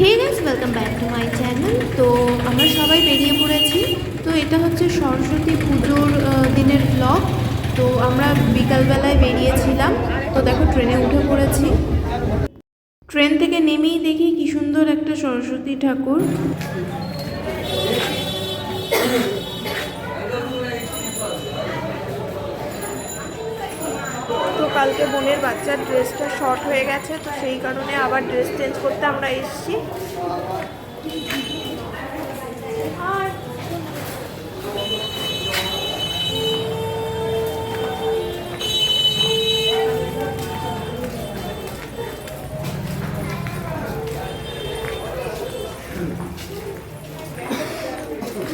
Hey guys welcome back to my channel তো আমরা সবাই বেরিয়ে পড়েছি। তো এটা হচ্ছে সরস্বতী পুজোর দিনের ব্লগ তো আমরা বিকালবেলায় বেরিয়েছিলাম। তো দেখো, ট্রেনে উঠে পড়েছি। ট্রেন থেকে নেমেই দেখি কি সুন্দর একটা সরস্বতী ঠাকুর তো কালকে বোনের বাচ্চার ড্রেসটা শর্ট হয়ে গেছে, তো সেই কারণে আবার ড্রেস চেঞ্জ করতে আমরা এসেছি।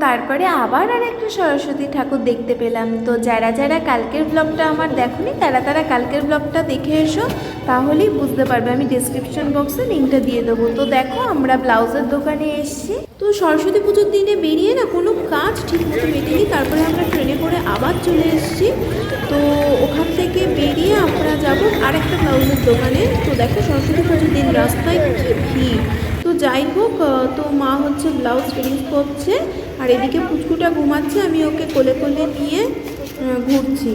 তারপরে আবার আর একটা সরস্বতী ঠাকুর দেখতে পেলাম। তো যারা যারা কালকের ব্লগটা আমার দেখোনি, তারা তারা কালকের ব্লগটা দেখে এসো, তাহলেই বুঝতে পারবে। আমি ডিসক্রিপশন বক্সে লিঙ্কটা দিয়ে দেবো। তো দেখো, আমরা ব্লাউজের দোকানে এসেছি। তো সরস্বতী পুজোর দিনে বেরিয়ে না কোনো কাজ ঠিক মতো মেটেনি। তারপরে আমরা ট্রেনে করে আবার চলে এসেছি। তো ওখান থেকে বেরিয়ে আমরা যাব আরেকটা ব্লাউজের দোকানে। তো দেখো, সরস্বতী পুজোর দিন রাস্তায় কি ভিড়। যাই হোক তো মা হচ্ছে ব্লাউজ ফিটিং করছে, আর এদিকে পুচকুটা ঘুমাচ্ছে, আমি ওকে কোলে কোলে নিয়ে ঘুরছি।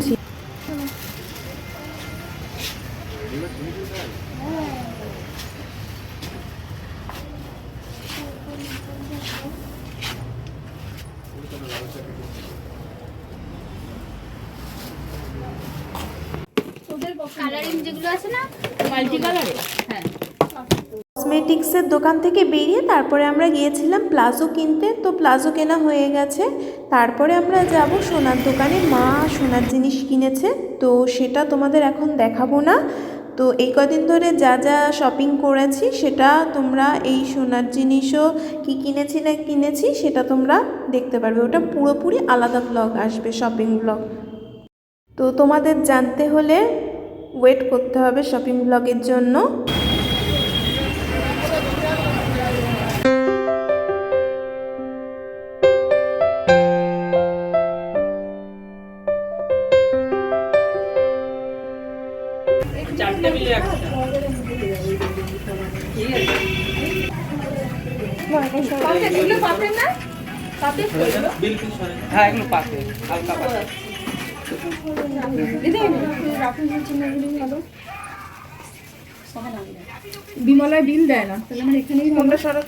কালারিং যেগুলো আছে না মাল্টি কালারে হ্যাঁ। কসমেটিক্সের দোকান থেকে বেরিয়ে তারপরে আমরা গিয়েছিলাম প্লাজো কিনতে। তো প্লাজো কেনা হয়ে গেছে। তারপরে আমরা যাব সোনার দোকানে। মা সোনার জিনিস কিনেছে। তো সেটা তোমাদের এখন দেখাবো না। তো এই কদিন ধরে যা যা শপিং করেছি, সেটা তোমরা এই সোনার জিনিসও কি কিনেছি না কিনেছি, সেটা তোমরা দেখতে পারবে। ওটা পুরোপুরি আলাদা ব্লগ আসবে শপিং ব্লগ তো তোমাদের জানতে হলে ওয়েট করতে হবে শপিং ব্লগের জন্য। একটা ঠিক আছে। না? সরে হ্যাঁ এগুলো পাতে হালকা পাতে। বিমলায় বিল দেয় না তাহলে আমার এখানেই তোমরা সরো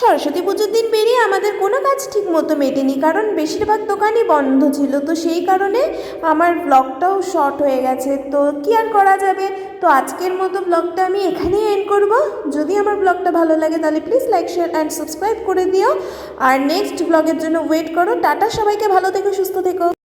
সরস্বতী পুজোর দিন বেরিয়ে আমাদের কোনো কাজ ঠিক মতো মেটেনি, কারণ বেশিরভাগ দোকানই বন্ধ ছিল। তো সেই কারণে আমার ব্লগটাও শর্ট হয়ে গেছে। তো কি আর করা যাবে? তো আজকের মতো ব্লগটা আমি এখানেই এন্ড করব। যদি আমার ব্লগটা ভালো লাগে তাহলে please like share and subscribe করে দিও। আর নেক্সট ব্লগের জন্য ওয়েট করো। টাটা, সবাইকে ভালো থেকো, সুস্থ থেকো।